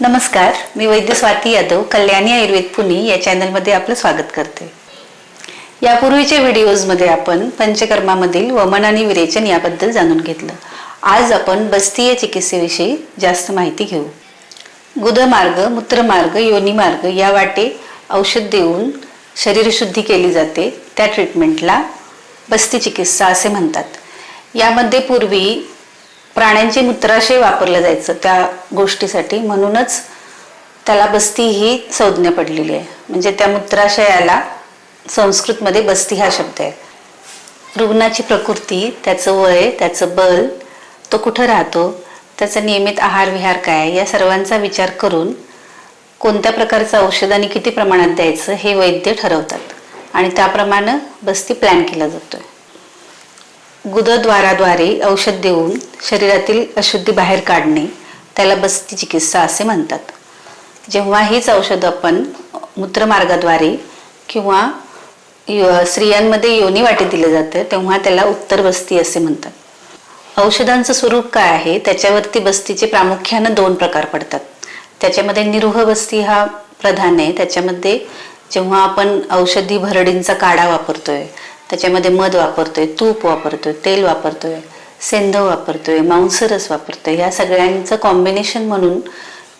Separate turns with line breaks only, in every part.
नमस्कार मी वैद्य स्वाती यादव कल्याणी आयुर्वेद पुणे या चॅनलमध्ये आपलं स्वागत करते. यापूर्वीच्या व्हिडिओजमध्ये आपण पंचकर्मामधील वमन आणि विरेचन याबद्दल जाणून घेतलं. आज आपण बस्तीय चिकित्सेविषयी जास्त माहिती घेऊ. गुदमार्ग मूत्रमार्ग योनिमार्ग या वाटे औषध देऊन शरीरशुद्धी केली जाते त्या ट्रीटमेंटला बस्ती चिकित्सा असे म्हणतात. यामध्ये पूर्वी प्राण्यांचे मूत्राशय वापरलं जायचं त्या गोष्टीसाठी. म्हणूनच त्याला बस्ती ही संज्ञा पडलेली आहे. म्हणजे त्या मूत्राशयाला संस्कृतमध्ये बस्ती हा शब्द आहे. रुग्णाची प्रकृती त्याचं वय त्याचं बल तो कुठं राहतो त्याचा नियमित आहार विहार काय या सर्वांचा विचार करून कोणत्या प्रकारचं औषध आणि किती प्रमाणात द्यायचं हे वैद्य ठरवतात. आणि त्याप्रमाणे बस्ती प्लॅन केला जातोय. गुदद्वाराद्वारे औषध देऊन शरीरातील अशुद्धी बाहेर काढणे त्याला बस्ती चिकित्सा असे म्हणतात. जेव्हा हीच औषध आपण मूत्रमार्गाद्वारे किंवा यो- स्त्रियांमध्ये योनी वाटे दिले जाते तेव्हा त्याला उत्तर बस्ती असे म्हणतात. औषधांचं स्वरूप काय आहे? त्याच्यावरती बस्तीचे प्रामुख्यानं दोन प्रकार पडतात. त्याच्यामध्ये निरुह बस्ती हा प्रधान आहे. त्याच्यामध्ये जेव्हा आपण औषधी भरडींचा काढा वापरतोय त्याच्यामध्ये मध वापरतोय तूप वापरतोय तेल वापरतोय सेंधव वापरतोय मांसरस वापरतोय. या सगळ्यांचं कॉम्बिनेशन म्हणून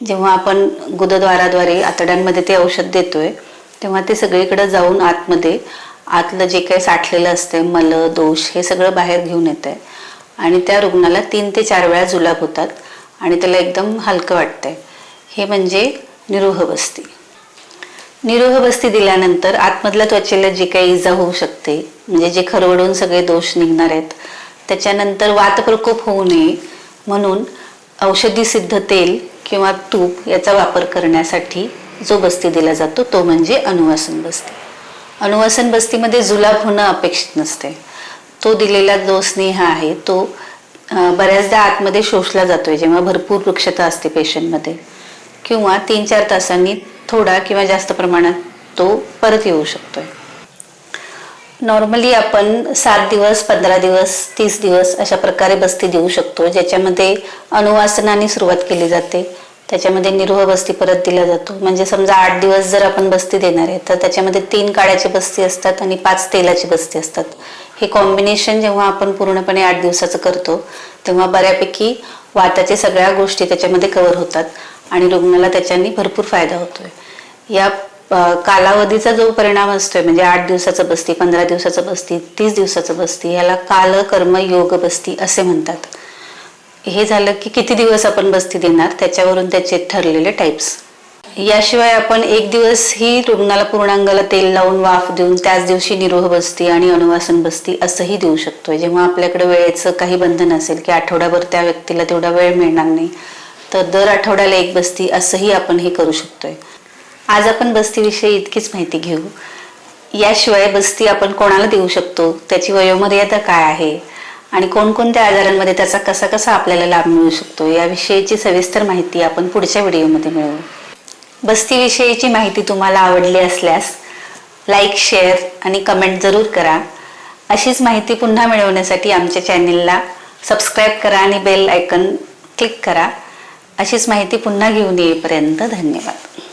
जेव्हा आपण गुदद्वाराद्वारे आतड्यांमध्ये ते औषध देतोय तेव्हा ते सगळीकडे जाऊन आतमध्ये आतलं जे काही साठलेलं असते मल दोष हे सगळं बाहेर घेऊन येत आहे आणि त्या रुग्णाला तीन ते चार वेळा जुलाब होतात आणि त्याला एकदम हलकं वाटतंय. हे म्हणजे निरोह बसती निरोह बस्ती दिल्यानंतर आतमधल्या त्वचेला जी काही इजा होऊ शकते म्हणजे जे खरवडून सगळे दोष निघणार आहेत त्याच्यानंतर वातप्रकोप होऊ नये म्हणून औषधी सिद्ध तेल किंवा तूप याचा वापर करण्यासाठी जो बस्ती दिला जातो तो म्हणजे अनुवासन बस्ती. अनुवासन बस्तीमध्ये जुलाब होणं अपेक्षित नसते. तो दिलेला जो स्नेह आहे तो बऱ्याचदा आतमध्ये शोषला जातोय जेव्हा भरपूर वृक्षता असते पेशंटमध्ये. किंवा तीन चार तासांनी थोडा किंवा जास्त प्रमाणात तो परत येऊ शकतोय. नॉर्मली आपण सात दिवस पंधरा दिवस तीस दिवस अशा प्रकारे बस्ती देऊ शकतो ज्याच्यामध्ये अनुवासनाने सुरुवात केली जाते. त्याच्यामध्ये निरोह बस्ती परत दिला जातो. म्हणजे समजा आठ दिवस जर आपण बस्ती देणार आहे तर त्याच्यामध्ये तीन काळ्याची बस्ती असतात आणि पाच तेलाची बस्ती असतात. हे कॉम्बिनेशन जेव्हा आपण पूर्णपणे आठ दिवसाचं करतो तेव्हा बऱ्यापैकी वाताच्या सगळ्या गोष्टी त्याच्यामध्ये कव्हर होतात. आणि रुग्णाला त्याच्यानी भरपूर फायदा होतोय. या कालावधीचा जो परिणाम असतोय म्हणजे आठ दिवसाचं बस्ती पंधरा दिवसाचं बस्ती तीस दिवसाचं बस्ती याला काल कर्म योग बस्ती असे म्हणतात. हे झालं की किती दिवस आपण बस्ती देणार? त्याच्यावरून त्याचे ठरलेले टाईप्स याशिवाय आपण एक दिवस ही रुग्णाला पूर्णांगाला तेल लावून वाफ देऊन त्याच दिवशी निरोह बसती आणि अनुवासन बसती असंही देऊ शकतोय. जेव्हा आपल्याकडे वेळेचं काही बंधन असेल की आठवड्याभर त्या व्यक्तीला तेवढा वेळ मिळणार नाही तर दर आठवड्याला एक बस्ती असंही आपण हे करू शकतोय. आज आपण बस्तीविषयी इतकीच माहिती घेऊ. याशिवाय बस्ती आपण कोणाला देऊ शकतो? त्याची वयोमर्यादा काय आहे? आणि कोणकोणत्या आजारांमध्ये त्याचा कसा कसा आपल्याला लाभ मिळू शकतो? याविषयीची सविस्तर माहिती आपण पुढच्या व्हिडिओमध्ये मिळवू. बस्तीविषयीची माहिती तुम्हाला आवडली असल्यास लाईक शेअर आणि कमेंट जरूर करा. अशीच माहिती पुन्हा मिळवण्यासाठी आमच्या चॅनेलला सबस्क्राईब करा आणि बेल आयकन क्लिक करा. अशीच माहिती पुन्हा घेऊन येईपर्यंत धन्यवाद.